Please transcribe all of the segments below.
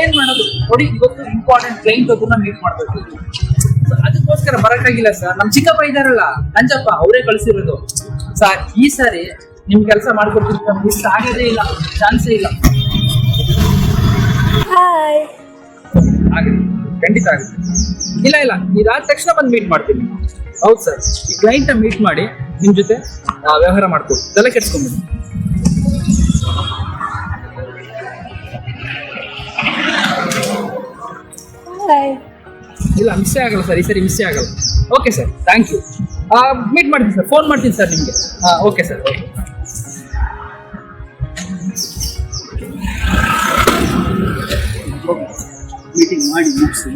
ಏನ್ ಮಾಡೋದು? ನೋಡಿ ಇವತ್ತು ಇಂಪಾರ್ಟೆಂಟ್ ಕ್ಲೈಂಟ್ ಒಬ್ಬರನ್ನ ಮೀಟ್ ಮಾಡ್ಬೇಕು. ಅದಕ್ಕೋಸ್ಕರ ಬರಕ್ಕಾಗಿಲ್ಲ ಸರ್ ನಮ್ ಚಿಕ್ಕಪ್ಪ ಇದಾರಲ್ಲ ಅಂಜಪ್ಪ ಅವರೇ ಕಳಿಸಿರೋದು. ಸರ್ ಈ ಸಾರಿ ನಿಮ್ ಕೆಲಸ ಮಾಡ್ಕೊಡ್ತಿದ್ರೆ ಇಷ್ಟ ಆಗೋದೇ ಇಲ್ಲ. ಚಾನ್ಸೇ ಇಲ್ಲ. ಖಂಡಿತ ಆಗುತ್ತೆ ಇಲ್ಲ ಇಲ್ಲ. ಇದಾದ ತಕ್ಷಣ ಬಂದು ಮೀಟ್ ಮಾಡ್ತೀನಿ. ಹೌದು ಸರ್ ಈ ಕ್ಲೈಂಟ್ ಮೀಟ್ ಮಾಡಿ ನಿಮ್ ಜೊತೆ ವ್ಯವಹಾರ ಮಾಡ್ಕೊಡ್ತೀನಿ ತಲೆ ಕೆಡ್ಸ್ಕೊಂಬಿಡಿ ಹಾಯ್ ಇಲ್ಲ ಮಿಸ್ಸೇ ಆಗಲ್ಲ ಸರ್ ಈ ಸರಿ ಮಿಸ್ಸೇ ಆಗಲ್ಲ. Okay sir thank you meet ಮಾಡ್ತೀನಿ ಸರ್ ಫೋನ್ ಮಾಡ್ತೀನಿ ಸರ್ ನಿಮಗೆ. ಹಾಂ ಓಕೆ ಸರ್ ಓಕೆ ಮೀಟಿಂಗ್ ಮಾಡಿ ಮುಗಿಸಿ.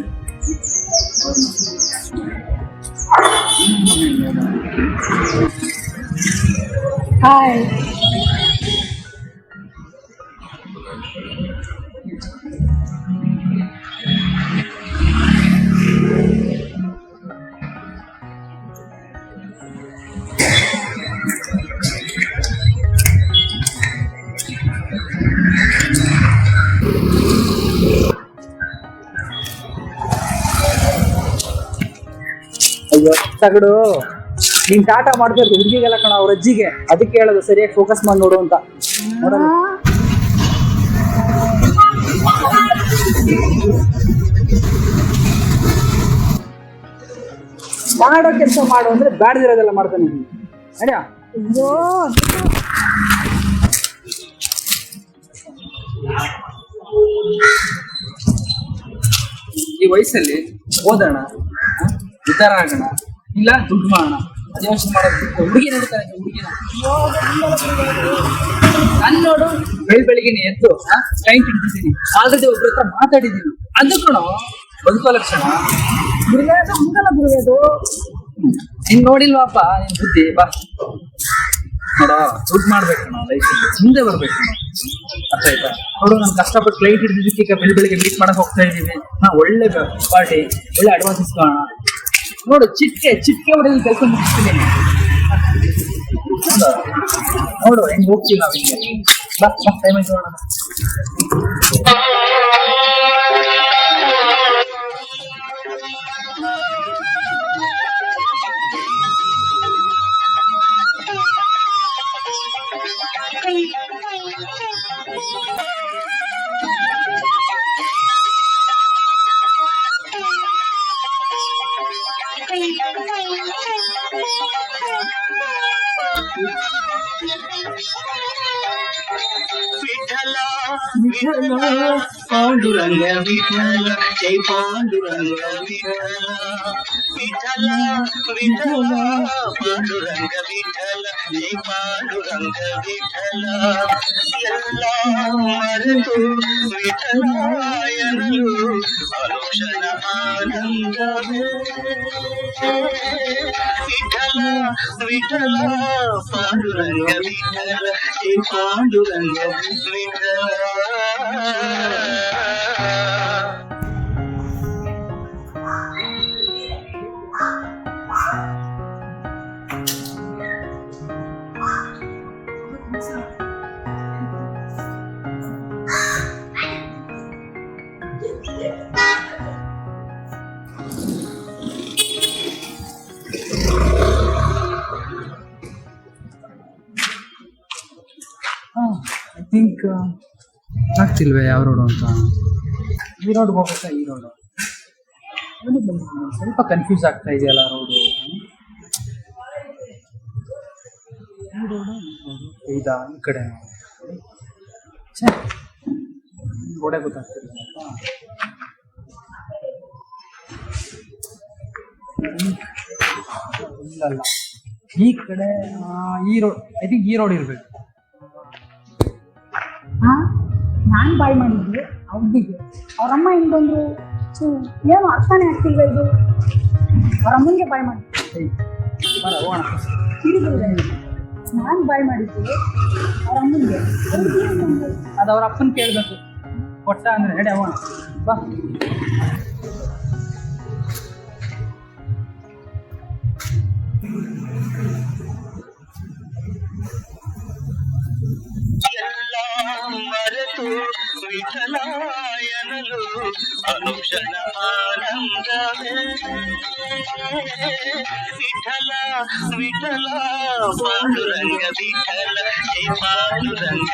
ಹಾಯ್ ತಗಡು ನೀನ್ ಟಾಟಾ ಮಾಡ್ಬೇಕು ಹುಡುಗಿಗೆಲ್ಲ ಕಣ ಅವ್ರ ಅಜ್ಜಿಗೆ. ಅದಕ್ಕೆ ಹೇಳೋದು ಸರಿಯಾಗಿ ಫೋಕಸ್ ಮಾಡಿ ನೋಡು ಅಂತ. ನೋಡೋಣ ಮಾಡೋ ಕೆಲಸ ಮಾಡು ಅಂದ್ರೆ ಬ್ಯಾಡ್ದಿರೋದೆಲ್ಲ ಮಾಡ್ತಾನೆ ಅಡ್ಯಾ ಅಯ್ಯೋ ಈ ವಯಸ್ಸಲ್ಲಿ ಓದೋಣ ಇತರ ಆಗೋಣ. ಇಲ್ಲ, ದುಡ್ಡು ಮಾಡೋಣ. ಯೋಚನೆ ಮಾಡೋದು ಹುಡುಗಿ ನೋಡ್ತಾರೆ ಹುಡುಗಿನ? ನಾನು ನೋಡು, ಬೆಳ್ ಬೆಳಿಗ್ಗೆ ಎದ್ದು ಕ್ಲೈಂಟ್ ಇಟ್ಟಿದ್ದೀನಿ ಆಲ್ರೆಡಿ ಒಬ್ರ ಹತ್ರ ಮಾತಾಡಿದ್ದೀನಿ. ಅದು ಕಣೋ ಲಕ್ಷಣ. ಬಿಡುಗಡೆ ಹಂಗಲ್ಲ ಬಿಡುಗದು ನೀನ್ ನಿನ್ ಬುದ್ಧಿ, ಬಾ. ನೋಡ, ದುಡ್ಡು ಮಾಡ್ಬೇಕು ನಾವು ಲೈಫಲ್ಲಿ ಮುಂದೆ ಬರ್ಬೇಕು. ಅರ್ಥ ಆಯ್ತಾ? ನೋಡು, ನಾನು ಕಷ್ಟಪಟ್ಟು ಕ್ಲೈಂಟ್ ಹಿಡಿದಿದ್ದಕ್ಕೆ ಬೆಳಿ ಬೆಳಿಗ್ಗೆ ಮೀಟ್ ಮಾಡಕ್ ಹೋಗ್ತಾ ಇದ್ದೀನಿ. ನಾ ಒಳ್ಳೆ ಪಾರ್ಟಿ ಒಳ್ಳೆ ಅಡ್ವಾನ್ಸ್ ಇಸ್ಕೊಳ್ಳೋಣ ನೋಡು, ಚಿಟ್ಕೆ ಚಿಟ್ಕೆ ಹೊಡೆದು ಕೆಲಸ ಮುಗಿಸ್ತೀನಿ? ನೋಡು, ಹೆಂಗ್ ಹೋಗ್ತೀವಿ ನಾವು ಹಿಂಗೆ ಬಾ ಬಾ ಟೈಮ್ ಆಯ್ತು ವಿಠಲ ಪಾಂಡುರಂಗ ವಿಠಲ ಜೈ ಪಾಂಡುರಂಗ ವಿಠಲ ವಿಠಲ ವಿಠಲ ಪಾಂಡುರಂಗ ವಿಠಲ ಜೈ ಪಾಂಡುರಂಗ ವಿಠಲ ಎಲ್ಲ ಮರೆತು ವಿಠಲಾಯನಲು ಅನುಷಣ ಆನಂದವೇ ವಿಠಲ ವಿಠಲ ಪಾಂಡುರಂಗ ವಿಠಲ ಜೈ ಪಾಂಡುರಂಗ ಥಿಂಕ್ ಆಗ್ತಿಲ್ವೇ ಯಾವ ರೋಡು ಅಂತ? ಈ ರೋಡ್ ಹೋಗುತ್ತಾ ಈ ರೋಡು ಸ್ವಲ್ಪ ಕನ್ಫ್ಯೂಸ್ ಆಗ್ತಾ ಇದೆಯಲ್ಲ ರೋಡು ಇದಾ ಈ ಕಡೆ ರೋಡೇ ಗೊತ್ತಾಗ್ತಿಲ್ಲ. ಇಲ್ಲಲ್ಲ ಈ ಕಡೆ ಈ ರೋಡ್ ಐ ಥಿಂಕ್ ಈ ರೋಡ್ ಇರ್ಬೇಕು. ಹಾ ನಾನ್ ಬಾಯ್ ಮಾಡಿದ್ವಿ ಅವ್ರಿಗೆ ಅವರಮ್ಮ ಹೆಂಗ್ ಬಂದ್ರು ಏನು ಅರ್ಥನೇ ಆಗ್ತಿಲ್ಲ ಇದು? ಅವರಮ್ಮನಿಗೆ ಬಾಯ್ ಮಾಡಿ. ನಾನ್ ಬಾಯ್ ಮಾಡಿದ್ವಿ ಅವರಮ್ಮನಿಗೆ. ಅದು ಅವ್ರ ಅಪ್ಪನ ಕೇಳಬೇಕು. ಕೊಟ್ಟ ಅಂದ್ರೆ ಹೇಳಿ ಹೋಗೋಣ. ಬಾ. ಅನುಕ್ಷಣ ಆನಂದವೇ ವಿಠಲ ವಿಠಲ ಪಾಂಡುರಂಗ ವಿಠಲ ಹೇ ಪಾಂಡುರಂಗ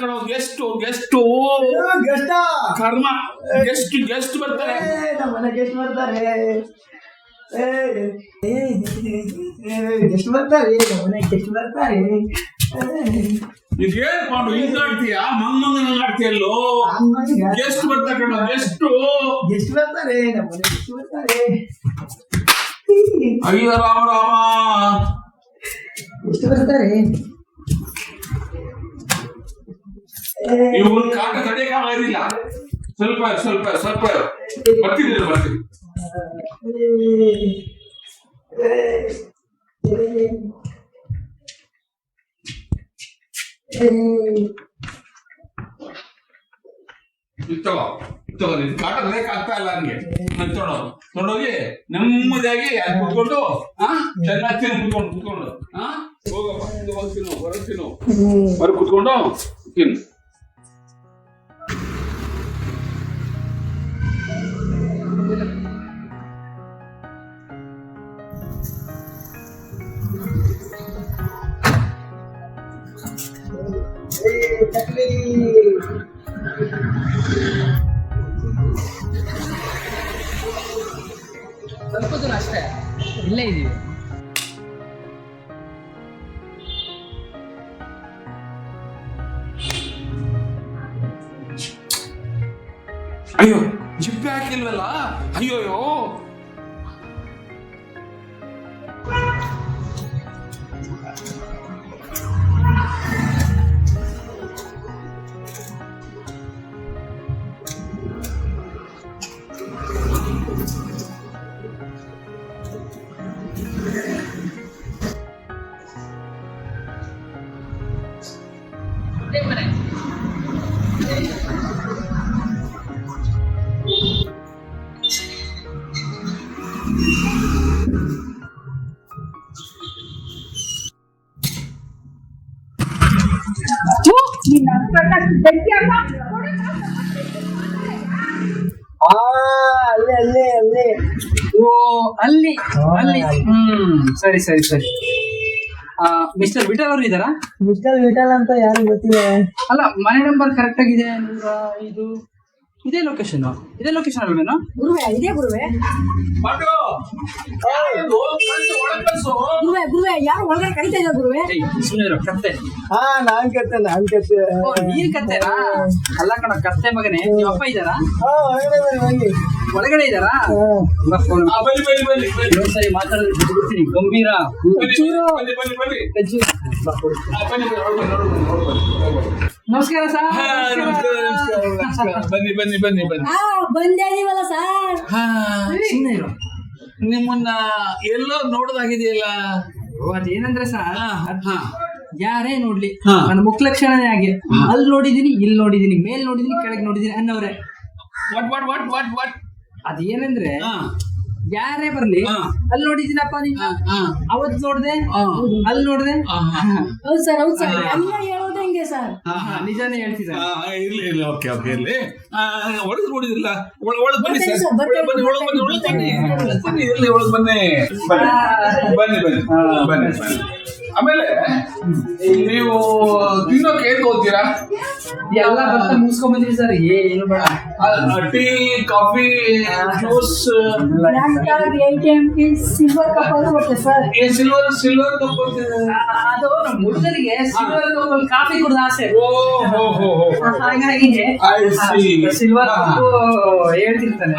ಕಣೋ ಗೆಸ್ಟ್ ಗೆಸ್ಟು ಗೆಸ್ಟ್? ಕರ್ಮ. ಗೆಸ್ಟ್ ಗೆಸ್ಟ್ ಬರ್ತಾರೆ. ನಮ್ಮ ಗೆಸ್ಟ್ ಬರ್ತಾರೆ. ಎಷ್ಟು ಬರ್ತಾರೆ ನಮ್ಮ ಗೆಸ್ಟ್ ಎಷ್ಟು ಬರ್ತಾರೆ ಇದೇನ್ ಮಾಡು ಹಿಂಗ್ ಆಡ್ತೀಯಾ? ಮಂಗ್ ಮಂಗನ ಆಡ್ತೀಯಲ್ಲೋ ಗೆಸ್ಟ್ ಬರ್ತಾ ಕಣೋ ಗೆಸ್ಟು. ಎಷ್ಟು ಬರ್ತಾರೆ ನಮ್ಮ ಮನೆ ಎಷ್ಟು ಬರ್ತಾರೆ. ಅಯ್ಯೋ ರಾಮ ರಾಮ. ಗೆಸ್ಟ್ ಬರ್ತಾರೆ. ಇವ್ರ ಕಾಟ ತಡೆಯಕ ಆಗೋದಿಲ್ಲ ಸ್ವಲ್ಪ ಸ್ವಲ್ಪ ಸ್ವಲ್ಪ. ಬರ್ತೀನಿ ಬರ್ತೀನಿ. ತಗೋ ಕಾಟ ತಡೆಯಕ್ ಆಗ್ತಾ ಇಲ್ಲ ನನ್ಗೆ ನಾನು ತೊಡೋ ತೊಡೋಗಿ ನೆಮ್ಮದಿಯಾಗಿ ಅಲ್ಲಿ ಕುತ್ಕೊಂಡು ಹಾ ಚೆನ್ನಾಗಿ ತಿನ್ನು ಕುತ್ಕೊಂಡು ಕುತ್ಕೊಂಡು. ಹಾ ಹೋಗಪ್ಪ ಇದು ಹೋಗ್, ತಿನ್ನು, ಹೊರಗೆ ತಿನ್ನು. ಹೊರಗೆ ಕುತ್ಕೊಂಡು, ತಿನ್ನು. ಸ್ವಲ್ಪ ದೂರ ಅಷ್ಟೇ. ಇಲ್ಲೇ ಇದೀವಿ. ಅಯ್ಯೋ ಜಿಪ್ಪೆ ಹಾಕಿಲ್ವಲ್ಲ ಅಯ್ಯೋಯ್ಯೋ. ಅಲ್ಲೇ ಅಲ್ಲೇ ಅಲ್ಲೇ. ಓ ಅಲ್ಲಿ ಅಲ್ಲಿ. ಹ್ಮ್ ಸರಿ ಸರಿ ಸರಿ. ಮಿಸ್ಟರ್ ವಿಠಲ್ ಅವರು ಇದಾರಾ ಮಿಸ್ಟರ್ ವಿಠಲ್ ಅಂತ ಯಾರು ಗೊತ್ತಿಲ್ಲ. ಅಲ್ಲ ಮನೆ ನಂಬರ್ ಕರೆಕ್ಟ್ ಆಗಿದೆ ನೂರ ಐದು. ಇದೇ ಲೊಕೇಶನ್ ಇದೇ ಲೊಕೇಶನ್ ಅಲ್ವೇನೋ ಗುರುವೆ ಇದೇ ಗುರುವೆ. ಗುರುವೆ ಗುರುವೆ ಯಾರು ಒಳಗಡೆ ಕರಿತಾ ಇದ್ದಾರೆ ಗುರುವೆ? ಸುಮ್ಮನೆ ಇರೋ ಕತ್ತೆ. ಹಾ ನಾನ್ ಕತ್ತೆ ನಾನ್ ಕತ್ತೆ. ಓ ನೀನ್ ಕತ್ತೆನಾ? ಅಲ್ಲ ಕಣ ಕತ್ತೆ ಮಗನೇ ನಿಮ್ಮ ಅಪ್ಪ ಇದ್ದಾರಾ? ಒಳಗಡೆ ಇದ್ದಾರಾ ಬನ್ನಿ ಬನ್ನಿ ಬನ್ನಿ ಬನ್ನಿ. ಸರಿ ಮಾತಾಡೋದು ಬಿಟ್ಬಿಡ್ತೀನಿ. ಗಂಭೀರ. ಬನ್ನಿ ಬನ್ನಿ ಬನ್ನಿ ಬನ್ನಿ, ಬನ್ನಿ, ಬನ್ನಿ, ಬನ್ನಿ. ನಮಸ್ಕಾರ ಸರ್. ನಮಸ್ಕಾರ. ನಮಸ್ಕಾರ ನಮಸ್ಕಾರ ಬನ್ನಿ ಬನ್ನಿ ಬನ್ನಿ ಬನ್ನಿ. ಆ ಬಂದೇ ಇದೀವಲ್ಲ ಸರ್? ಹಾ ಸುಮ್ಮನೆ ಇರು. ನಿಮ್ಮನ್ನ ಎಲ್ಲೋ ನೋಡೋದಾಗಿದೆಯಲ್ಲ? ಓ, ಅದೇನಂದ್ರೆ ಸರ್? ಹಾ ಯಾರೇ ನೋಡ್ಲಿ ಹಾ. ನನ್ನ ಮುಖ ಲಕ್ಷಣನೇ ಹಾಗೆ. ಅಲ್ಲಿ ನೋಡಿದೀನಿ ಇಲ್ಲಿ ನೋಡಿದೀನಿ ಮೇಲ್ ನೋಡಿದೀನಿ ಕೆಳಗೆ ನೋಡಿದೀನಿ ಅನ್ನೋರೆ. What what what what what ಅದೇನಂದ್ರೆ ಹಾ. ಯಾರೇ ಬರ್ಲಿ ಹಾ. ಅಲ್ಲಿ ನೋಡಿದೀನಪ್ಪ ನೀನು? ಹಾ ಹಾ. ಅವತ್ ನೋಡ್ದೆ ಹಾ. ಅಲ್ಲಿ ನೋಡ್ದೆ. ಹಾ, ಹಾ. ಹೌದು ಸರ್ ಹೌದು ಸರ್. ಎಲ್ಲ ಹೇಳೋದು ಹೆಂಗೆ ಸರ್? ಹಾ, ಹಾ, ನಿಜಾನೇ ಹೇಳ್ತಿದ್ದಾರೆ ಆ, ಇರ್ಲಿ ಇರ್ಲಿ ಓಕೆ ಓಕೆ ಇರ್ಲಿ. ಒಳಗೆ ನೋಡಿದಿಲ್ಲ ಒಳಗೆ ಒಳಗೆ ಬನ್ನಿ ಸರ್. ಬನ್ನಿ ಒಳಗೆ ಬನ್ನಿ ಒಳಗೆ ಬನ್ನಿ. ಬನ್ನಿ ಇರ್ಲಿ ಒಳಗೆ ಬನ್ನಿ. ಬನ್ನಿ ಬನ್ನಿ ಬನ್ನಿ ಬನ್ನಿ ಆಮೇಲೆ ನೀವು ತಿನ್ನೋಕೆ ಏನ್ ತಗೋತೀರಾ? ಎಲ್ಲ ಬರ್ತಾ ಮುಗಿಸ್ಕೊಂಡ್ ಬಂದ್ರಿ ಸರ್ ಏನು ಬೇಡ. Tea coffee juice silver cup sir ಏ ಸಿಲ್ವರ್ ಸಿಲ್ವರ್ ಅದು ನಮ್ಮ ಹುಡುಗರಿಗೆ ಸಿಲ್ವರ್ ಕಪ್ ಕಾಫಿ ಕುಡ್ದ ಆಸೆ. ಓ ಹೋ ಹೋ ಹೋ. ಹಾಗಾಗಿ. ಸಿಲ್ವರ್. ಕಪ್ ಹೇಳ್ತಿರ್ತಾನೆ.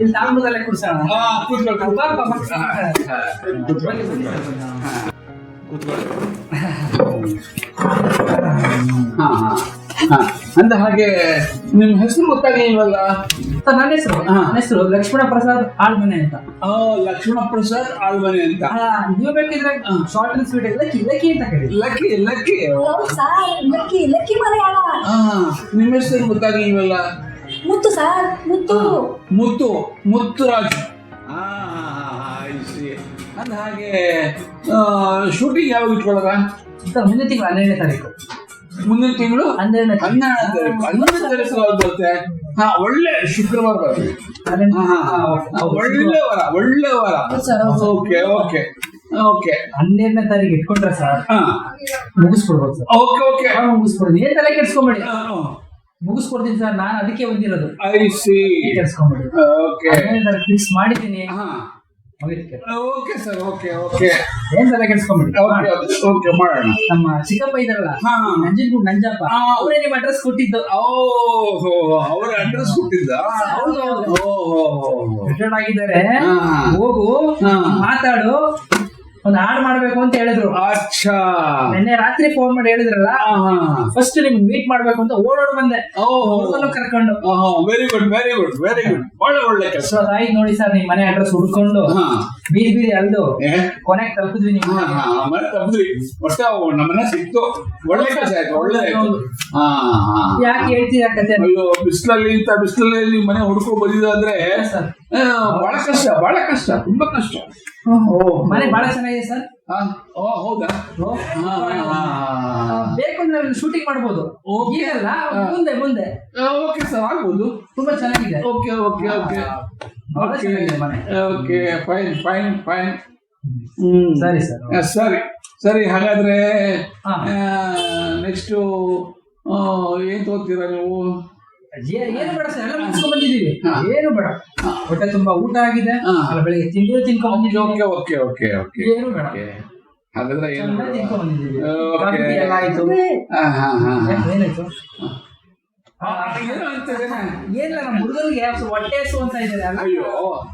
ಇಲ್ಲಿ ತಾಂಬೂಲದಲ್ಲೇ ಕುಡ್ಸೋಣ. ಕೂತ್ಕೊಳ್ಳಿ ಅಂದ ಹಾಗೆ ನಿಮ್ ಹೆಸರು ಗೊತ್ತಾಗಿಲ್ವಲ್ಲ ನನ್ನ ಹೆಸರು. ಹಾ. ನನ್ನ ಹೆಸರು ಲಕ್ಷ್ಮಣ ಪ್ರಸಾದ್ ಆಳ್ಮನೆ ಅಂತ. ಆ, ಲಕ್ಷ್ಮಣ ಪ್ರಸಾದ್ ಆಳ್ಮನೆ ಅಂತ. ಆ, ನೀವು ಬೇಕಿದ್ರೆ short and sweet lucky lucky ಅಂತ ಹೇಳಿ lucky lucky. Lucky lucky Malayala. ಆ, ನಿಮ್ಮ ಹೆಸರು ಗೊತ್ತಾಗಿಲ್ವಲ್ಲ ಮುತ್ತು ಸರ್ ಮುತ್ತು. ಮುತ್ತು ಮುತ್ತುರಾಜ್ ಆ ಅಂದ ಹಾಗೆ ಶೂಟಿಂಗ್ ಯಾವಾಗ ಇಟ್ಕೊಳ್ಳೋದ? ಸರ್ ಮುಂದಿನ ತಿಂಗಳು ಹನ್ನೆರಡನೇ ತಾರೀಕು. ಮುಂದಿನ ತಿಂಗಳು? ಹನ್ನೆರಡನೇ ಹನ್ನೆರಡನೇ ತಾರೀಕು. ಹನ್ನೆರಡನೇ ತಾರೀಕು ಯಾವ್ದು ಬರುತ್ತೆ ಹಾ ಒಳ್ಳೆ ಶುಕ್ರವಾರ ಬರುತ್ತೆ. ಒಳ್ಳೆ ವಾರ ಒಳ್ಳೆ ವಾರ. Sir, okay okay okay. ಹನ್ನೆರಡನೇ ತಾರೀಕು ಇಟ್ಕೊಂಡ್ರೆ ಸರ್ ಹಾ. ಮುಗಿಸ್ಕೊಡ್ಬೋದು ಸರ್. Okay okay. ಮುಗಿಸ್ಕೊಡ್ತೀನಿ ಏನ್ ತಲೆ ಕೆಡ್ಸ್ಕೊಂಬೇಡಿ. ಮುಗಿಸ್ಕೊಡ್ತೀನಿ ಸರ್ ನಾನು ಅದಕ್ಕೆ ಬಂದಿರೋದು ಐ ಸಿ ಕೆಡ್ಸ್ಕೊಂಬೇಡಿ. ಓಕೆ. ಫಿಕ್ಸ್ ಮಾಡಿದ್ದೀನಿ. Okay sir okay okay. ಏನ್ ತಲೆ ಕೆಡ್ಸ್ಕೊಂಬೇಡಿ ಓಕೆ ಓಕೆ ಮಾಡೋಣ. ನಮ್ಮ ಚಿಕ್ಕಪ್ಪ ಇದಾರಲ್ಲ ಹಾ. ನಂಜನಗೂಡ್ ನಂಜಪ್ಪ. ಅವ್ರೇ ಅವರೇ ನಿಮ್ ಅಡ್ರೆಸ್ ಕೊಟ್ಟಿದ್ದು. ಓಹೋ ಅವ್ರ ಅಡ್ರೆಸ್ ಕೊಟ್ಟಿದ್ದ? ಹೌದು, ಹೌದು. ಓಹೋ ರಿಟರ್ನ್ ಆಗಿದ್ದಾರೆ. ಹೋಗು ಹಾ. ಮಾತಾಡು. ಒಂದ್ ಹಾಡ್ ಮಾಡ್ಬೇಕು ಅಂತ ಹೇಳಿದ್ರು. ಅಚ್ಚಾ. ನಿನ್ನೆ ರಾತ್ರಿ ಫೋನ್ ಮಾಡಿ ಹೇಳಿದ್ರಲ್ಲ? ಫಸ್ಟ್ ನಿಮ್ಗೆ ಮೀಟ್ ಮಾಡ್ಬೇಕು ಅಂತ ಓಡೋಡ್ ಬಂದೆ. ಕರ್ಕೊಂಡು. Very good very good very good ಒಳ್ಳೆ ಒಳ್ಳೆ ಕೆಲಸ. ಆಯ್ತು ನೋಡಿ ಸರ್ ನಿಮ್ ಮನೆ ಅಡ್ರೆಸ್ ಹುಡ್ಕೊಂಡು ಹಾ. ಬೀದಿ ಬೀದಿ ಅಲ್ದು? ಕೊನೆಗೆ ತಲುಪಿದ್ವಿ ಹಾ, ಆಮೇಲೆ ತಪ್ಪಿದ್ರಿ ಒಟ್ಟ ನಮ್ಮನೆ ಸಿಕ್ತು. ಒಳ್ಳೆ ಕೆಲಸ ಆಯ್ತು ಒಳ್ಳೆ ಯಾಕೆ ಹೇಳ್ತೀರಾ ಕತೆ ಅಯ್ಯೋ ಬಿಸಿಲಲ್ಲಿ ಇಂತ ಬಿಸಿಲಲ್ಲಿ ಮನೆ ಹುಡ್ಕೊ ಬಂದಿದ್ದಾದ್ರೆ ಬಹಳ ಕಷ್ಟ ಬಹಳ ಕಷ್ಟ ತುಂಬಾ ಕಷ್ಟ. ಓ ಮನೆ ಬಹಳ ಚೆನ್ನಾಗಿದೆ ಸರ್. ಹಾ, ಓ ಹೌದಾ. ಬೇಕು ಅಂದ್ರೆ ಶೂಟಿಂಗ್ ಮಾಡ್ಬೋದು. ಈಗಲ್ಲ ಮುಂದೆ ಮುಂದೆ. ಓಕೆ ಸರ್ ಆಗ್ಬೋದು. ತುಂಬಾ ಚೆನ್ನಾಗಿದೆ. ಓಕೆ ಓಕೆ ಓಕೆ ಓಕೆ ಚೆನ್ನಾಗಿದೆ ಮನೆ. Okay fine fine fine hmm. ಸರಿ ಸರ್ ಆ, ಸರಿ ಸರಿ ಹಾಗಾದ್ರೆ ನೆಕ್ಸ್ಟು ನೆಕ್ಸ್ಟ್ ಏನ್ ತಗೋತೀರಾ ನೀವು? ಏನು ಬೇಡ ಸರ್ ಎಲ್ಲ ಮುಗಿಸ್ಕೊಂಡ್ ಬಂದಿದ್ದೀವಿ. ಏನು ಬೇಡ. ಹೊಟ್ಟೆ ತುಂಬಾ ಊಟ ಆಗಿದೆ. ಅಲ್ಲ ಬೆಳಿಗ್ಗೆ ತಿಂಡಿ ತಿನ್ಕೊಂಡ್ ಬಂದಿದ್ದೀವಿ. ಓಕೆ ಓಕೆ ಓಕೆ ಓಕೆ ಏನು ಬೇಡ. ಹಾಗಾದ್ರೆ ಏನು ತಿನ್ಕೊಂಡ್ ಬಂದಿದ್ದೀವಿ. ಎಲ್ಲ ಆಯ್ತು. ಹಾ ಹಾ ಹಾ ಏನ್- ಏನಾಯ್ತು. ಏನಿಲ್ಲ ನಮ್ಮ ಹುಡುಗನಿಗೆ ಹೊಟ್ಟೆ ಹಸು ಅಂತ ಇದ್ದಾರೆ ಅಲ್ಲ? ಅಯ್ಯೋ.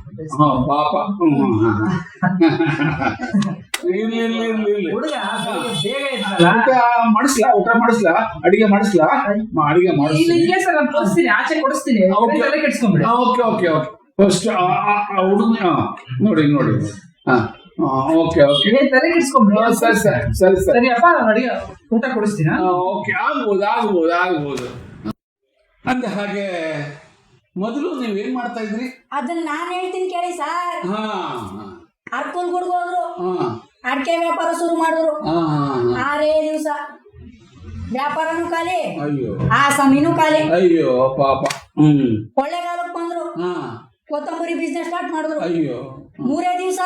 ಪಾಪ. ಮಾಡಿಸ್ಲ? ಊಟ ಮಾಡಿಸ್ಲಾ? ಅಡಿಗೆ ಮಾಡಿಸ್ಲ? ಅಡಿಗೆ ಮಾಡಿಸ್ತೀನಿ. ಕೊಡಿಸ್ತೀನಿ ಆಚೆ ಕೊಡಿಸ್ತೀನಿ. ಕೆಡ್ಸ್ಕೊಂಬಿಡಿ ಓಕೆ. ಓಕೆ ಓಕೆ ಫಸ್ಟ್ ಹುಡುಗ ನೋಡಿ ನೋಡಿ. ಹಾ ಓಕೆ ಓಕೆ. ತಲೆ ಕೆಡ್ಸ್ಕೊಂಬಿಡಿ ಸರಿ ಸರಿ ಸರಿ ಸರಿ. ಸರಿ ಅಪ್ಪ ಅಡಿಗೆ ಊಟ ಕೊಡಿಸ್ತೀನ? ಓಕೆ. ಆಗ್ಬೋದು ಆಗ್ಬೋದು ಆಗ್ಬೋದು. ಅಂದ ಹಾಗೆ ಮೊದಲು ನೀವ್ ಏನ್ ಮಾಡ್ತಾ ಇದ್ರಿ? ಅದನ್ನ ನಾನು ಹೇಳ್ತೀನಿ ಕೇಳಿ ಸರ್. ಹಾ ಅರ್ಕುಲ್ ಗುಡ್ಗೆ ಹೋದ್ರು ಹಾ. ಅಡಿಕೆ ವ್ಯಾಪಾರ ಶುರು ಮಾಡಿದ್ರು. ಆರೇ ದಿವಸ. ವ್ಯಾಪಾರನು ಖಾಲಿ ಅಯ್ಯೋ. ಆ ಸಮೀನು ಖಾಲಿ. ಅಯ್ಯೋ ಪಾಪ. ಹ್ಮ್. ಕೊಳ್ಳೆಗಾಲಕ್ಕೆ ಬಂದ್ರು. ಹಾ. ಕೊತ್ತಂಬರಿ ಬಿಸ್ನೆಸ್ ಸ್ಟಾರ್ಟ್ ಮಾಡಿದ್ರು. ಅಯ್ಯೋ. ಮೂರೇ ದಿವಸ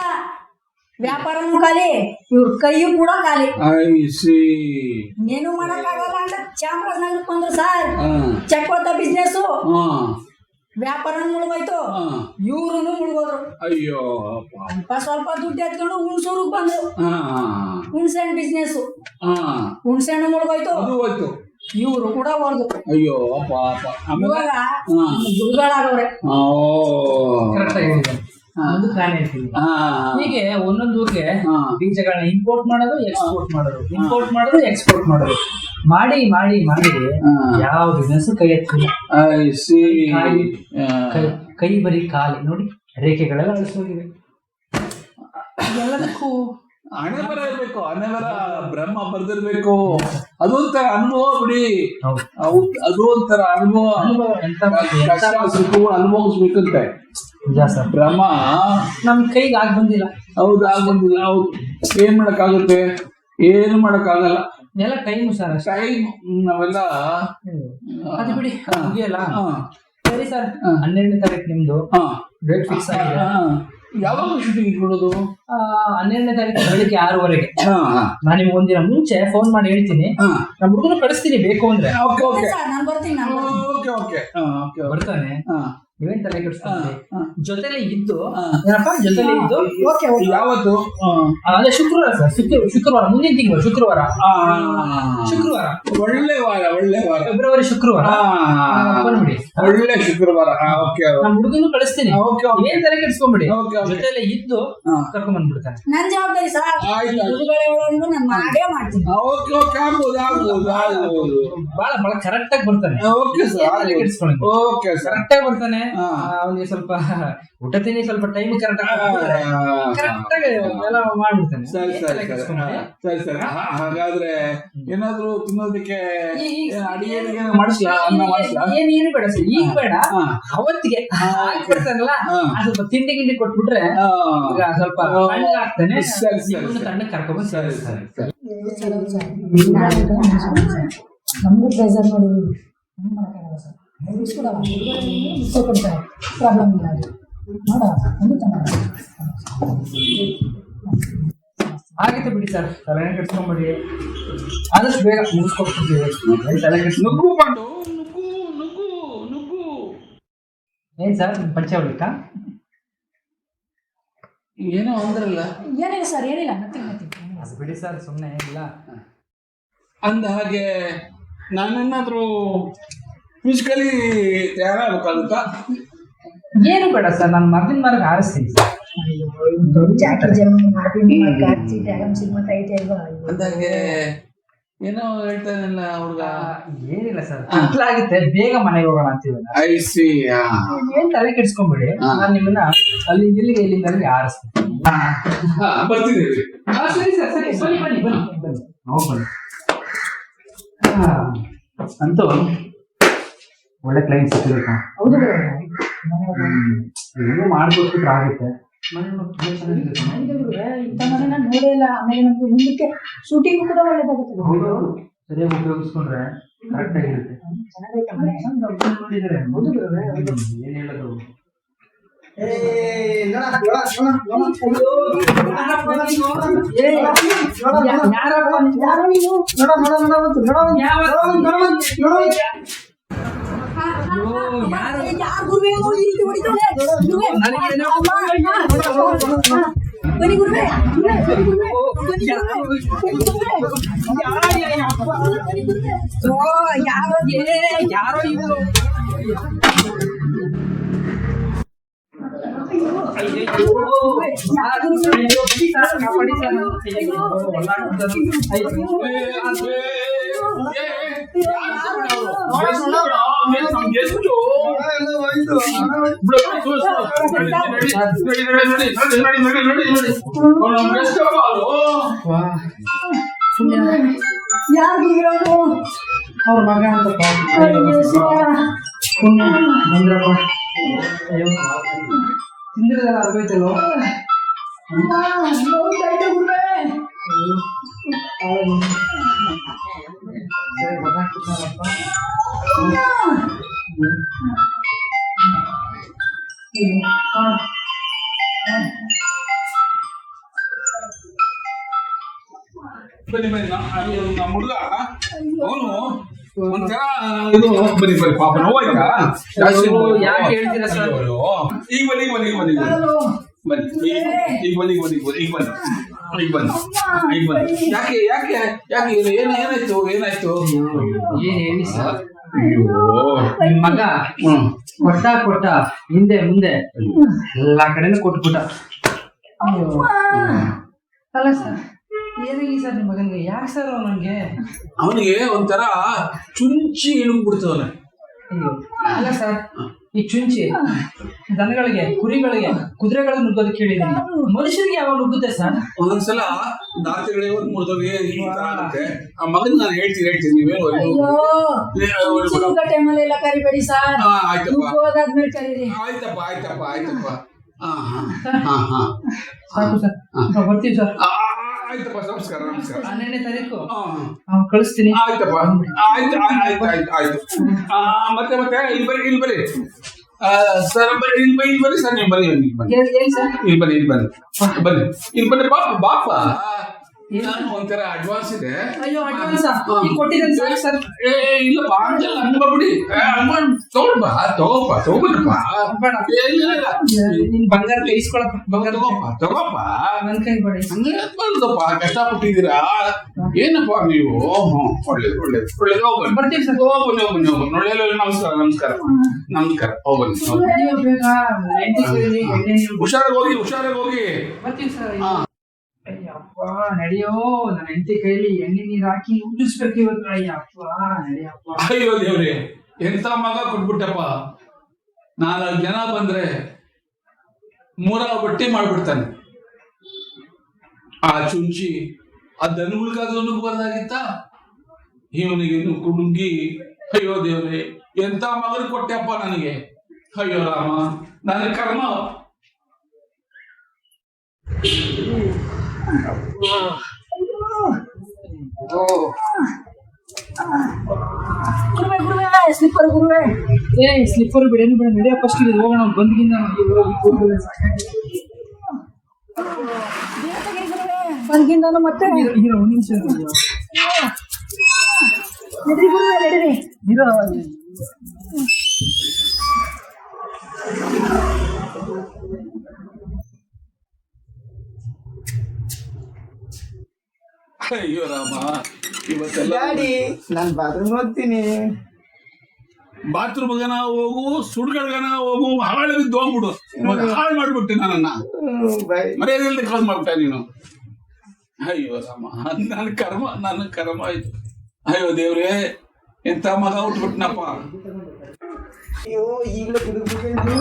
ವ್ಯಾಪಾರನು ಖಾಲಿ ಇವ್ರ ಕೈಯು ಕೂಡ ಖಾಲಿ. I see. ಏನು ಮಾಡಕ್ಕಾಗಲ್ಲ ಅಂತ ಚಾಮರಾಜನಗರಕ್ಕೆ ಬಂದ್ರು ಸರ್. ಚಕ್ಕೋತ ಬಿಸ್ನೆಸ್ ಹಾ. ವ್ಯಾಪಾರ ಮುಳುಗೋಯ್ತು. ಹಾ. ಇವ್ರು ಮುಳುಗೋದ್ರು. ಅಯ್ಯೋ ಪಾಪ. ಸ್ವಲ್ಪ ಸ್ವಲ್ಪ ದುಡ್ಡು ಎತ್ಕೊಂಡು ಹುಣ್ಸೂರಿಗೆ ಬಂದ್ರು. ಹಾ. ಹುಣ್ಸೆಹಣ್ಣು ಬಿಸ್ನೆಸ್ ಹಾ. ಹುಣ್ಸೆಹಣ್ಣು ಮುಳುಗೋಯ್ತು. ಹೋಯ್ತು. ಇವ್ರು ಕೂಡ ಹೊರದು ಅಯ್ಯೋ ಪಾಪ. ಇವಾಗ ಹಾ. ಒಂದು ಪ್ಲಾನ್ ಹೇಳ್ತೀನಿ ಹಾ ಹೀಗೆ ಒಂದೊಂದು ಊರಿಗೆ. ಬೀಜಗಳನ್ನ ಇಂಪೋರ್ಟ್ ಮಾಡೋದು ಎಕ್ಸ್ಪೋರ್ಟ್ ಮಾಡೋದು. ಇಂಪೋರ್ಟ್ ಮಾಡೋದು ಎಕ್ಸ್ಪೋರ್ಟ್ ಮಾಡೋದು. ಮಾಡಿ ಮಾಡಿ ಮಾಡಿ. ಯಾವ ಬಿಸ್ನೆಸ್ ಕೈ ಎತ್ತಿಲ್ಲ. ಕೈ ಕೈ ಬರೀ ಕಾಲಿ. ನೋಡಿ ರೇಖೆಗಳೆಲ್ಲ ಅಳಿಸೋಗಿವೆ ಎಲ್ಲದಕ್ಕೂ. ಹಣೆ ಬರ ಇರ್ಬೇಕು ಹಣೆ ಬರ ಬ್ರಹ್ಮ ಬರ್ದಿರ್ಬೇಕು. ಅದೊಂಥರ ಅನುಭವ ಬಿಡಿ. ಅದು ಒಂಥರ ಅನುಭವ ಅನುಭವ ಅನುಭವಿಸ್ಬೇಕಂತೆ. ಬ್ರಹ್ಮ ನಮ್ ಕೈಗೆ ಆಗ್ ಬಂದಿಲ್ಲ. ಹೌದು ಆಗ ಬಂದಿಲ್ಲ ಹೌದು. ಏನ್ ಮಾಡಕ್ಕಾಗುತ್ತೆ? ಏನು ಮಾಡಕ್ಕಾಗಲ್ಲ. ಎಲ್ಲ ಟೈಮ್ ಸರ್ ಟೈಮ್ ನಾವೆಲ್ಲ ಅದು ಬಿಡಿ ಮುಗಿಯಲ್ಲ? ಹಾ, ಸರಿ ಸರ್ ಹಾ. ಹನ್ನೆರಡನೇ ತಾರೀಕು ನಿಮ್ದು. ಹಾ, ಡೇಟ್ ಫಿಕ್ಸ್ ಆಗಿದೆ. ಯಾವಾಗ ಶೂಟಿಂಗ್ ಇಟ್ಕೊಳ್ಳೋದು? ಆ, ಹನ್ನೆರಡನೇ ತಾರೀಕು ಬೆಳಿಗ್ಗೆ ಆರೂವರೆಗೆ. ಹಾ ಹಾ. ನಾನು ನಿಮ್ಗೆ ಒಂದಿನ ಮುಂಚೆ ಫೋನ್ ಮಾಡಿ ಹೇಳ್ತೀನಿ. ನಮ್ಮ ಹುಡುಗನ ಕಳಿಸ್ತೀನಿ ಬೇಕು ಅಂದ್ರೆ. Okay okay. ಸರ್ ನಾನು ಬರ್ತೀನಿ ನೀವೇನ್ ತಲೆ ಕೆಡಿಸ್ಕೊಂಡ್ರಿ. ಜೊತೆಲೆ ಇದ್ದು ಏನಪ್ಪ? ಜೊತೆಲೆ ಇದ್ದು ಓಕೆ ಯಾವತ್ತು? ಅದೇ ಶುಕ್ರವಾರ ಸರ್ ಶುಕ್ರ ಶುಕ್ರವಾರ ಮುಂದಿನ ತಿಂಗಳು ಶುಕ್ರವಾರ. ಆ, ಶುಕ್ರವಾರ. ಒಳ್ಳೆ ವಾರ ಒಳ್ಳೆ ವಾರ. ಫೆಬ್ರವರಿ ಶುಕ್ರವಾರ. ಆ, ಬಂದ್ಬಿಡಿ. ಒಳ್ಳೆ ಶುಕ್ರವಾರ. ಓಕೆ ನಾನು ಹುಡುಗನು ಕಳಿಸ್ತೀನಿ. ಓಕೆ ಏನ್ ತಲೆ ಕೆಡಿಸ್ಕೊಂಬಿಡಿ. Okay, okay. ಜೊತೆಲೆ ಇದ್ದು ಹಾ. ಕರ್ಕೊಂಡ್ ಬಂದ್ಬಿಡ್ತಾನೆ ನನ್ ಜವಾಬ್ದಾರಿ ಸರ್. ಹುಡುಗರು ನಾನು ಮಾಡೇ ಮಾಡ್ತೀನಿ. ಓಕೆ ಓಕೆ ಆಗ್ಬೋದು ಆಗ್ಬೋದು ಆಗ್ಬೋದು. ಬಹಳ ಬಹಳ ಕರೆಕ್ಟ್ ಆಗಿ ಬರ್ತಾನೆ okay sir okay sir correct ಆಗಿ ಬರ್ತಾನೆ. ಅವನಿಗೆ ಸ್ವಲ್ಪ ಊಟ ತಿನ್ನಿ ಸ್ವಲ್ಪ ಟೈಮ್ ಕರೆಕ್ಟ್ ಕರೆಕ್ಟ್ ಆಗಿ ಎಲ್ಲ ಮಾಡ್ಬಿಡ್ತಾನೆ. ಸರಿ ಸರಿ ಸರಿ. ಸರಿ ಸರಿ. ಹಾಗಾದ್ರೆ ಏನಾದ್ರು ತಿನ್ನೋದಕ್ಕೆ ಅಡಿಗೆ ಮಾಡಿಸ್ಲಾ? ಅನ್ನ ಮಾಡಿಸ್ಲಾ? ಏನೇನು ಏನು ಬೇಡ ಸರ್ ಈಗ ಬೇಡ. ಅವತ್ತಿಗೆ ಕೊಡ್ತಾರಲ್ಲ. ಸ್ವಲ್ಪ ತಿಂಡಿ ಗಿಂಡಿ ಕೊಟ್ಬಿಟ್ರೆ ಸ್ವಲ್ಪ ಆಗ್ತಾನೆ. ಸರಿ, ಸರಿ. ತಣ್ಣಗ್ ಕರ್ಕೊಂಡ್ಬಂದು ಸರಿ ಸರಿ ಸರಿ. ನಮಗೂ ಪ್ರೆಸರ್ ನೋಡಿ. ಪ್ರಾಬ್ಲಮ್ ಬಿಡಿ ಸರ್. ತಲೆನೇ ಕೆಡ್ಸ್ಕೊಂಬಿಡಿ ಆದಷ್ಟು ಬೇಗ ಮುಗಿಸ್ಕೊಡ್ತೀವಿ. ತಲೆ ನುಗ್ಗು ಪಾಂಡು. ನುಗ್ಗು ನುಗ್ಗು ನುಗ್ಗು. ಏನ್ ಸರ್ ಪರಿಚಯ ಆಗ್ಬೇಕಾ ಏನೋ ಅಂದ್ರಲ್ಲ. ಏನಿಲ್ಲ ಸರ್ ಏನಿಲ್ಲ ಅದು ಬಿಡಿ ಸರ್ ಸುಮ್ಮನೆ ಏನಿಲ್ಲ. ಅಂದ ಹಾಗೆ ನಾನೇನಾದ್ರೂ ಫಿಸಿಕಲಿ ತಯಾರಾಗಬೇಕಾಗುತ್ತಾ? ಏನು ಬೇಡ ಸರ್ ನಾನು ಮರ್ದಿನ ಮರಕ್ಕೆ ಆರಿಸ್ತೀನಿ ಸರ್. ಅಂದಾಗೆ ಏನೋ ಹೇಳ್ತಾನಲ್ಲ ಹುಡುಗ. ಏನಿಲ್ಲ ಸರ್ ಕತ್ಲಾಗುತ್ತೆ ಬೇಗ ಮನೆಗೆ ಹೋಗೋಣ ಅಂತೀವಿ. ಐ ಸಿ ಏನ್ ತಲೆ ಕೆಡ್ಸ್ಕೊಂಬಿಡಿ. ನಾನು ನಿಮ್ಮನ್ನ ಅಲ್ಲಿ ಇಲ್ಲಿಗೆ ಇಲ್ಲಿಂದ ಅಲ್ಲಿ ಆರಿಸ್ತೀನಿ ಬರ್ತಿದ್ದೀವಿ. ಸರಿ ಸರ್ ಸರಿ ಬನ್ನಿ ಬನ್ನಿ ಬನ್ನಿ ಬನ್ನಿ. ನಾವು ಬನ್ನಿ ಆ, ಅಂತೂ ಒಳ್ಳೆ ಕ್ಲೈಂಟ್ ಸಿಕ್ಕಿರುತ್ತೆ. ಹೌದು ಏನು ಮಾಡ್ಕೊಟ್ಬಿಟ್ರೆ ಆಗುತ್ತೆ. ಇಂಥ ಮನೆ ನಾನು ನೋಡೇ ಇಲ್ಲ. ಆಮೇಲೆ ನಮ್ಗೆ ಮುಂದಕ್ಕೆ ಶೂಟಿಂಗ್ ಕೂಡ ಒಳ್ಳೇದಾಗುತ್ತೆ. ಹೌದು. ಸರಿಯಾಗಿ ಉಪಯೋಗಿಸ್ಕೊಂಡ್ರೆ ಕರೆಕ್ಟ್ ಆಗಿರುತ್ತೆ. ಚೆನ್ನಾಗೈತೆ ಮನೆ ನೋಡಿದ್ರೆ ಹೌದು ಗುರುವೆ, ಹೌದು. ಏನ್ ಹೇಳೋದು? ಯಾರಪ್ಪ ನೀನು? ಯಾರೋ ನೀನು ನೋಡೋಣ ನೋಡಿ ಬನ್ನಿ ಗುರುವೆ ಗುರುವೆ, ಬನ್ನಿ ಗುರುವೆ. ಬನ್ನಿ ಗುರುವೆ. ಬನ್ನಿ ಗುರುವೆ. ಬನ್ನಿ ಗುರುವೆ. ಓ, ಯಾರೋ ಏ, ಯಾರೋ ಇವ್ರು ಅಯ್ಯಯ್ಯೋ. ಯಾರು? ಅವರು? ಅವ್ರ ಮಗ ಅಂತಪ್ಪ ಅಯ್ಯೋ ಶಿವ. ಪುಣ್ಯ ಬಂದ್ರಪ್ಪ ಅಯ್ಯೋ ತಿಂದಿರಲ್ಲ ಆಗೋಯ್ತಲ್ವ ಅಮ್ಮ, ನಮ್ಮ ಹುಡುಗ. ಅವನು ಒಂಥರ ಇದು ಬನ್ನಿ ಬನ್ನಿ ಪಾಪ ನೋವಾಯ್ತಾ ಈಗ ಬನ್ನಿ ಬನ್ನಿ ಬನ್ನಿ ಬನ್ನಿ. ಈಗ ಬನ್ನಿ ಬನ್ನಿ ಈಗ ಬನ್ನಿ. ಈಗ ಈಗ ಯಾಕೆ ಯಾಕೆ ಯಾಕೆ ಏನು ಏನಾಯ್ತು ಏನಾಯ್ತು? ಏನ್ ಹೇಳಿ ಸರ್? ಅಯ್ಯೋ. ನಿಮ್ ಮಗ ಕೊಟ್ಟ ಕೊಟ್ಟ ಹಿಂದೆ ಮುಂದೆ ಎಲ್ಲಾ ಕಡೆನೂ ಕೊಟ್ಬಿಟ್ಟ. ಅಯ್ಯೋ. ಅಲ್ಲ ಸರ್ ಏನಾಗಿ ಸರ್ ನಿಮ್ಮ ಮಗನ್ಗೆ? ಯಾಕೆ ಸರ್ ಅವನಿಗೆ ಅವನಿಗೆ ಒಂಥರ ಚುಂಚಿ ಇಳುಗ್ಬಿಡ್ತವನೆ ಅಲ್ಲ ಸರ್ ಈ ಚುಂಚಿ ದನಗಳಿಗೆ ಕುರಿಗಳಿಗೆ ಕುದುರೆಗಳಿಗೆ ನುಗ್ಗೋದಕ್ಕೆ ಹೇಳಿದೀನಿ ಮನುಷ್ಯರಿಗೆ ಯಾವಾಗ ನುಗ್ಗುತ್ತೆ ಸರ್? ಒಂದೊಂದ್ಸಲ ದಾತಿಗಳೇ ಒಂದು ತರ ಆಗುತ್ತೆ. ಆ ಮಗನ ನಾನು ಹೇಳ್ತೀನಿ ಹೇಳ್ತೀನಿ ನೀವೇನು ಅಯ್ಯೋ ಎಲ್ಲ ಟೈಮಲ್ಲೆಲ್ಲ ಕರಿಬೇಡಿ ಸರ್. ಹಾ ಆಯ್ತಪ್ಪ. ಹೋದಾದ್ಮೇಲೆ ಕರೀರಿ. ಆಯ್ತಪ್ಪ ಆಯ್ತಪ್ಪ ಆಯ್ತಪ್ಪ. ಹಾ ಹಾ ಹಾ ಹಾ. ಸಾಕು ಸರ್. ಬರ್ತೀವಿ ಸರ್. ಆಯ್ತಪ್ಪ ನಮಸ್ಕಾರ ನಮಸ್ಕಾರ. ಹನ್ನೆರಡನೇ ತಾರೀಕು? ಕಳಿಸ್ತೀನಿ. ಆಯ್ತಪ್ಪ. ಆಯ್ತು ಆಯ್ತು ಆಯ್ತು ಆಯ್ತು ಮತ್ತೆ ಮತ್ತೆ ಇಲ್ಲಿ ಬರ್ರಿ ಇಲ್ಲಿ ಬರ್ರಿ ಆ, ಸರ್ ಇಲ್ಲಿ ಬನ್ನಿ ಇಲ್ಲಿ ಬನ್ನಿ ಸರ್ ನೀವು ಬನ್ನಿ ಇಲ್ಲಿ ಬನ್ನಿ. ಇಲ್ಲಿ ಬನ್ನಿ ಇಲ್ಲಿ ಬನ್ನಿ. ಬನ್ನಿ. ಇಲ್ಲಿ ಬನ್ನಿ ಬಾಪ ಬಾಪ. ನಾನು ಒಂಥರ ಅಡ್ವಾನ್ಸ್ ಇದೆ ಅಯ್ಯೋ ಅಡ್ವಾನ್ಸ್ ಕೊಟ್ಟಿದ್ದೇನೆ ಸರ್ ಸರ್. ಏ ಇಲ್ಲಪ್ಪ ಹಂಗೆಲ್ಲ ತಗೋಬೇಕಪ್ಪ. ನಿನ್ ಬಂಗಾರ ಬಂಗಾರ ತಗೋಪ್ಪ ತಗೋಪ್ಪ. ನನ್ ಕೈ ಬೇಡ. ಹಂಗೆ ಬಂದಪ್ಪ ಕಷ್ಟಪಟ್ಟಿದ್ದೀರಾ? ಏನಪ್ಪ ನೀವು? ಒಳ್ಳೇದು ಒಳ್ಳೇದು ಒಳ್ಳೇದು. ಹೋಗ್ಬನ್ನಿ ಬರ್ತೀವಿ ಸರ್. ಹೋಗ್ ಬನ್ನಿ ಹೋಗಿ ಬನ್ನಿ ಹೋಗ್ ನಮಸ್ಕಾರ ನಮಸ್ಕಾರ. ನಮಸ್ಕಾರ. ಹೋಗ್ ಬನ್ನಿ ಹೋಗ್ ಬನ್ನಿ. ಅಯ್ಯೋ, ಬೇಗ. ಹೆಂಡತಿ ಕೈಲಿ ಎಣ್ಣೆ ನೀರು. ಹುಷಾರಾಗಿ ಹೋಗಿ ಹುಷಾರಾಗಿ ಹೋಗಿ. ಬರ್ತೀವಿ ಸರ್ ಹಾ. ನಡೆಯೋ, ನನ್ನ ಹೆಂಡತಿ ಕೈಲಿ ಎಣ್ಣೆ ನೀರ್ ಹಾಕಿ ಉಜ್ಜಿಸ್ಬೇಕು ಇವತ್ತು ಅಯ್ಯಪ್ಪ ನಡೆಯಪ್ಪ ಅಯ್ಯೋ ದೇವ್ರಿ, ಎಂತ ಮಗ ಕೊಟ್ಬಿಟ್ಟಪ್ಪ. ನಾಲ್ಕು ಜನ ಬಂದ್ರೆ ಮೂರ ಬಟ್ಟಿ ಮಾಡ್ಬಿಡ್ತಾನೆ. ಆ ಚುಂಚಿ, ಆ ದನಗುಳ್ಗಾದ್ರೂ ನುಗ್ಬಾರ್ದಾಗಿತ್ತ ಇವನಿಗೆ ಕುಡುಂಗಿ. ಅಯ್ಯೋ ದೇವ್ರಿ, ಎಂತ ಮಗನ ಕೊಟ್ಟೆಪ್ಪ ನನಗೆ? ಅಯ್ಯೋ ರಾಮ, ನನ್ನ ಕರ್ಮ. ಸ್ಲಿಪ್ಪರ್ ಗುರುವೆ ಏ ಸ್ಲಿಪ್ಪರ್ ಬಿಡೇನು ಬಿಡ ನಡೆಯ ಫಸ್ಟ್ ಇದು ಹೋಗೋಣ ಬಂದ್ಗಿಂದ ಬಂದ್ಗಿಂದನು ಮತ್ತೆ ಇರೋ ಅಯ್ಯೋ ರಾಮ ಇವತ್ತೆಲ್ಲ ಡ್ಯಾಡಿ ನಾನ್ ಬಾತ್ರೂಮ್ ಹೋಗ್ತೀನಿ. ಬಾತ್ರೂಮ್ ಗನ ಹೋಗು ಸುಡ್ಗಡ್ಗನ ಹೋಗು ಹಾಳೆ ಬಿದ್ದು ಹೋಗ್ಬಿಡು. ಇವಾಗ ಹಾಳು ಮಾಡ್ಬಿಟ್ಟೆ ನನ್ನ ಬಾಯ್ ಮರ್ಯಾದೆಲ್ದೆ ಕಾಲ್ ಮಾಡ್ಬಿಟ್ಟೆ ನೀನು. ಅಯ್ಯೋ ರಾಮ ನನ್ನ ಕರ್ಮ ನನ್ನ ಕರ್ಮ ಆಯ್ತು ಅಯ್ಯೋ ದೇವ್ರೇ ಎಂತ ಮಗ ಹುಟ್ಬಿಟ್ನಪ್ಪ. ಅಯ್ಯೋ ಈಗಲೇ ಕುಡಿದ್ಬಿಟ್ಟು